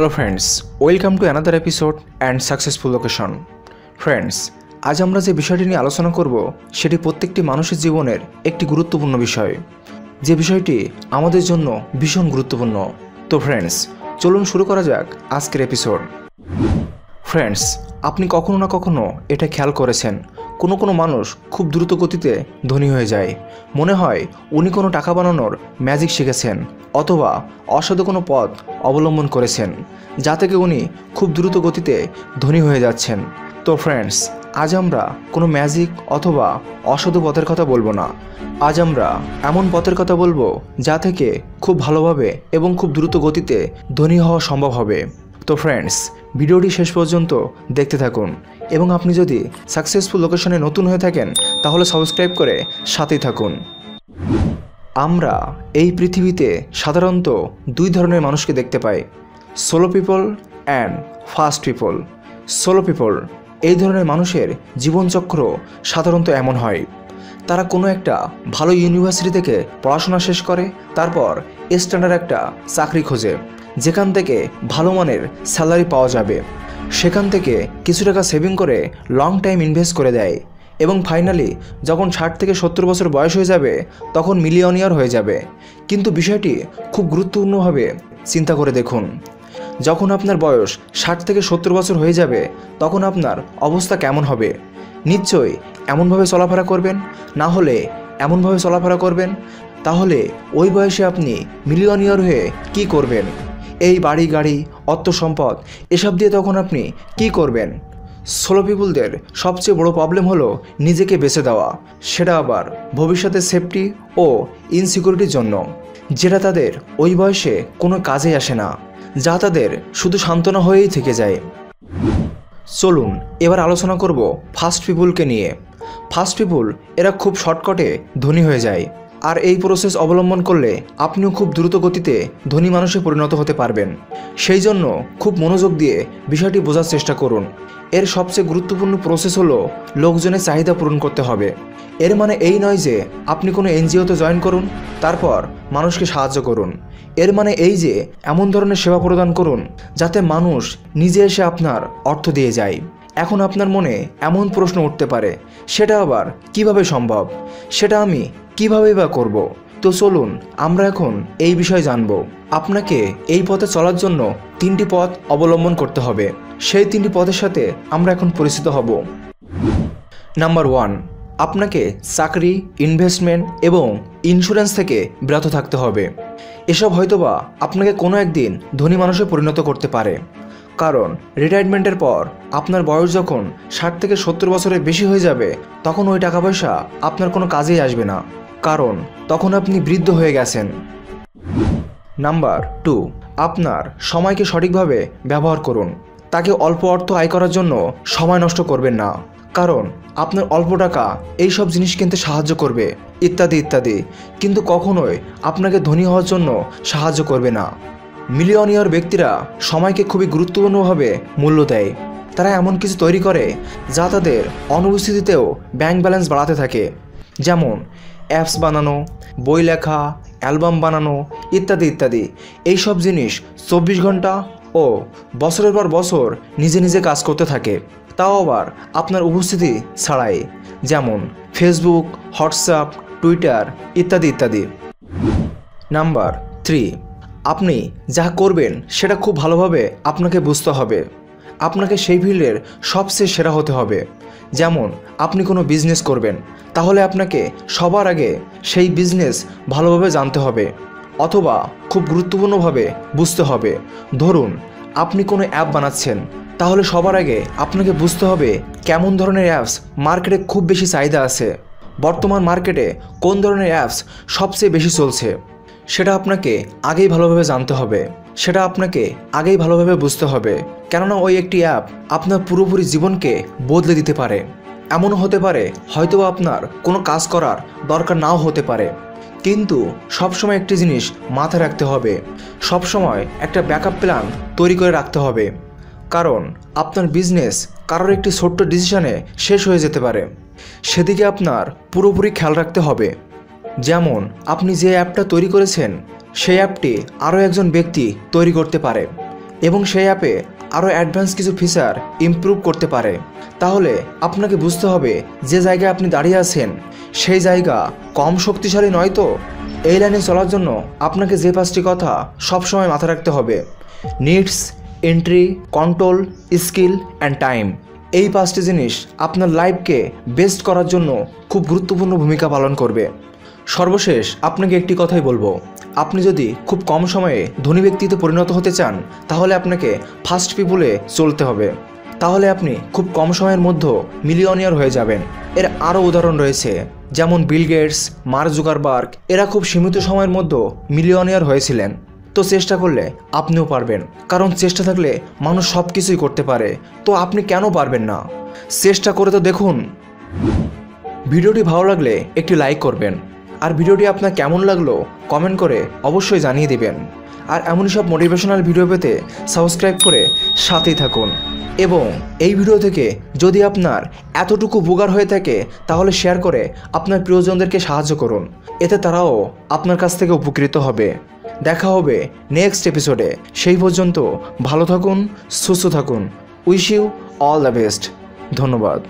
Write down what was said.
Hello friends welcome to another episode and successful location friends আজ আমরা যে বিষয়টি নিয়ে আলোচনা করব, সেটি প্রত্যেকটি মানুষের জীবনের একটি গুরুত্বপূর্ণ বিষয়। যে বিষয়টি আমাদের জন্য ভীষণ গুরুত্বপূর্ণ। তো ফ্রেন্ডস চলুন শুরু করা যাক আজকের এপিসোড ফ্রেন্ডস আপনি কখনো না কখনো এটা খেয়াল করেছেন কোনো কোনো মানুষ খুব দ্রুত গতিতে ধনী হয়ে যায়। মনে হয় উনি কোনো টাকা বানানোর ম্যাজিক শিখেছেন অথবা অসাধু কোনো পথ অবলম্বন করেছেন, যা থেকে উনি খুব দ্রুত গতিতে ধনী হয়ে যাচ্ছেন। তো ফ্রেন্ডস আজ আমরা কোনো ম্যাজিক অথবা অসাধু পথের কথা বলব না। আজ আমরা এমন পথের কথা বলব যা থেকে খুব ভালোভাবে এবং খুব দ্রুত গতিতে ধনী হওয়া সম্ভব হবে। তো ফ্রেন্ডস ভিডিওটি শেষ পর্যন্ত দেখতে থাকুন এবং আপনি যদি সাকসেসফুল লোকেশনে নতুন হয়ে থাকেন, তাহলে সাবস্ক্রাইব করে সাথেই থাকুন। আমরা এই পৃথিবীতে সাধারণত দুই ধরনের মানুষকে দেখতে পাই solo people and fast people solo people এই ধরনের মানুষের জীবনচক্র সাধারণত এমন হয়। তারা কোনো একটা ভালো ইউনিভার্সিটি থেকে পড়াশোনা শেষ করে, তারপর স্ট্যান্ডার্ড একটা চাকরি খোঁজে। যেখান থেকে ভালো মানের স্যালারি পাওয়া যাবে। সেখান থেকে কিছু টাকা সেভিং করে লং টাইম ইনভেস্ট করে দেয় এবং ফাইনালি যখন ষাট থেকে সত্তর বছর বয়স হয়ে যাবে, তখন মিলিয়নিয়ার হয়ে যাবে। কিন্তু বিষয়টি খুব গুরুত্বপূর্ণভাবে চিন্তা করে দেখুন। যখন আপনার বয়স ষাট থেকে সত্তর বছর হয়ে যাবে, তখন আপনার অবস্থা কেমন হবে? নিশ্চয়ই এমনভাবে চলাফেরা করবেন? না হলে এমনভাবে চলাফেরা করবেন? তাহলে ওই বয়সে আপনি মিলিয়নিয়ার হয়ে কি করবেন? এই বাড়ি, গাড়ি, অর্থ সম্পদ, এসব দিয়ে তখন আপনি কি করবেন? সোলো পিপুলদের সবচেয়ে বড় প্রবলেম হলো নিজেকে বেছে দেওয়া। সেটা আবার ভবিষ্যতের সেফটি ও ইনসিকিউরিটির জন্য, যেটা তাদের ওই বয়সে কোনো কাজে আসে না, যা তাদের শুধু সান্ত্বনা হয়েই থেকে যায়। চলুন, এবার আলোচনা করব ফার্স্ট পিপুলকে নিয়ে। ফার্স্ট পিপুল এরা খুব শর্টকটে ধনী হয়ে যায়। আর এই প্রসেস অবলম্বন করলে আপনিও খুব দ্রুত গতিতে ধনী মানুষে পরিণত হতে পারবেন। সেই জন্য খুব মনোযোগ দিয়ে বিষয়টি বোঝার চেষ্টা করুন। এর সবচেয়ে গুরুত্বপূর্ণ প্রসেস হলো লোকজনের চাহিদা পূরণ করতে হবে। এর মানে এই নয় যে আপনি কোনো এনজিওতে জয়েন করুন, তারপর মানুষকে সাহায্য করুন। এর মানে এই যে এমন ধরনের সেবা প্রদান করুন যাতে মানুষ নিজে এসে আপনার অর্থ দিয়ে যায়। এখন আপনার মনে এমন প্রশ্ন উঠতে পারে, সেটা আবার কীভাবে সম্ভব? সেটা আমি কীভাবে বা করব? তো চলুন, আমরা এখন এই বিষয়ে জানব। আপনাকে এই পথে চলার জন্য তিনটি পথ অবলম্বন করতে হবে। সেই তিনটি পথের সাথে আমরা এখন পরিচিত হব। নাম্বার ওয়ান, আপনাকে চাকরি, ইনভেস্টমেন্ট এবং ইন্স্যুরেন্স থেকে বিরত থাকতে হবে। এসব হয়তোবা আপনাকে কোনো একদিন ধনী মানুষে পরিণত করতে পারে। কারণ, রিটায়ারমেন্টের পর আপনার বয়স যখন ষাট থেকে সত্তর বছরের বেশি হয়ে যাবে, তখন ওই টাকা পয়সা আপনার কোনো কাজেই আসবে না। কারণ, তখন আপনি বৃদ্ধ হয়ে গেছেন। নাম্বার টু, আপনার সময়কে সঠিকভাবে ব্যবহার করুন। তাকে অল্প অর্থ আয় করার জন্য সময় নষ্ট করবেন না। কারণ, আপনার অল্প টাকা এই সব জিনিস কিনতে সাহায্য করবে, ইত্যাদি ইত্যাদি। কিন্তু কখনোই আপনাকে ধনী হওয়ার জন্য সাহায্য করবে না। মিলিয়নিয়র ব্যক্তিরা সময়কে খুবই গুরুত্বপূর্ণভাবে মূল্য দেয়। তারা এমন কিছু তৈরি করে যা তাদের অনুপস্থিতিতেও ব্যাংক ব্যালেন্স বাড়াতে থাকে। যেমন অ্যাপস বানানো, বই লেখা অ্যালবাম বানানো ইত্যাদি ইত্যাদি। এই সব জিনিস চব্বিশ ঘণ্টা ও বছরের পর বছর নিজে নিজে কাজ করতে থাকে। তাও আবার আপনার উপস্থিতি ছাড়াই। যেমন ফেসবুক হোয়াটসঅ্যাপ টুইটার ইত্যাদি ইত্যাদি। নাম্বার থ্রি আপনি যা করবেন সেটা খুব ভালোভাবে আপনাকে বুঝতে হবে। আপনাকে সেই ফিল্ডের সবচেয়ে সেরা হতে হবে। যেমন, আপনি কোনো বিজনেস করবেন, তাহলে আপনাকে সবার আগে সেই বিজনেস ভালোভাবে জানতে হবে, অথবা খুব গুরুত্বপূর্ণভাবে বুঝতে হবে। ধরুন, আপনি কোনো অ্যাপ বানাচ্ছেন, তাহলে সবার আগে আপনাকে বুঝতে হবে কেমন ধরনের অ্যাপস মার্কেটে খুব বেশি চাহিদা আছে, বর্তমান মার্কেটে কোন ধরনের অ্যাপস সবচেয়ে বেশি চলছে, সেটা আপনাকে আগেই ভালোভাবে জানতে হবে। সেটা আপনাকে আগেই ভালোভাবে বুঝতে হবে। কেননা ওই একটি অ্যাপ আপনার পুরোপুরি জীবনকে বদলে দিতে পারে। এমনও হতে পারে হয়তো আপনার কোনো কাজ করার দরকার নাও হতে পারে। কিন্তু সবসময় একটি জিনিস মাথায় রাখতে হবে। সবসময় একটা ব্যাকআপ প্ল্যান তৈরি করে রাখতে হবে। কারণ আপনার বিজনেস কারোর একটি ছোট্ট ডিসিশনে শেষ হয়ে যেতে পারে। সেদিকে আপনার পুরোপুরি খেয়াল রাখতে হবে। যেমন আপনি যে অ্যাপটা তৈরি করেছেন সেই অ্যাপটি আরও একজন ব্যক্তি তৈরি করতে পারে এবং সেই অ্যাপে আরও অ্যাডভান্স কিছু ফিচার ইমপ্রুভ করতে পারে। তাহলে আপনাকে বুঝতে হবে যে জায়গায় আপনি দাঁড়িয়ে আছেন, সেই জায়গা কম শক্তিশালী নয় তো? এই লাইনে চলার জন্য আপনাকে যে পাঁচটি কথা সবসময় মাথায় রাখতে হবে। Needs entry control skill and time এই পাঁচটি জিনিস আপনার লাইফকে বেস্ট করার জন্য খুব গুরুত্বপূর্ণ ভূমিকা পালন করবে। সর্বশেষ আপনাকে একটি কথাই বলব। আপনি যদি খুব কম সময়ে ধনী ব্যক্তিতে পরিণত হতে চান, তাহলে আপনাকে ফার্স্ট পিপুলে চলতে হবে। তাহলে আপনি খুব কম সময়ের মধ্যে মিলিয়নিয়ার হয়ে যাবেন। এর আরও উদাহরণ রয়েছে, যেমন বিল গেটস মার্ক জুকারবার্গ এরা খুব সীমিত সময়ের মধ্যে মিলিয়নিয়ার হয়েছিলেন। তো চেষ্টা করলে আপনিও পারবেন, কারণ চেষ্টা থাকলে মানুষ সব কিছুই করতে পারে। তো আপনি কেন পারবেন না? চেষ্টা করে তো দেখুন। ভিডিওটি ভালো লাগলে একটি লাইক করবেন। আর ভিডিওটি আপনার কেমন লাগল কমেন্ট করে অবশ্যই জানিয়ে দিবেন। আর এমনই সব মোটিভেশনাল ভিডিও পেতে সাবস্ক্রাইব করে সাথেই থাকুন। এবং এই ভিডিও থেকে যদি আপনার এতটুকু উপকার হয়ে থাকে, তাহলে শেয়ার করে আপনার প্রিয়জনদেরকে সাহায্য করুন। এতে তারাও আপনার কাছ থেকে উপকৃত হবে। দেখা হবে নেক্সট এপিসোডে সেই পর্যন্ত ভালো থাকুন, সুস্থ থাকুন। Wish you all the best ধন্যবাদ।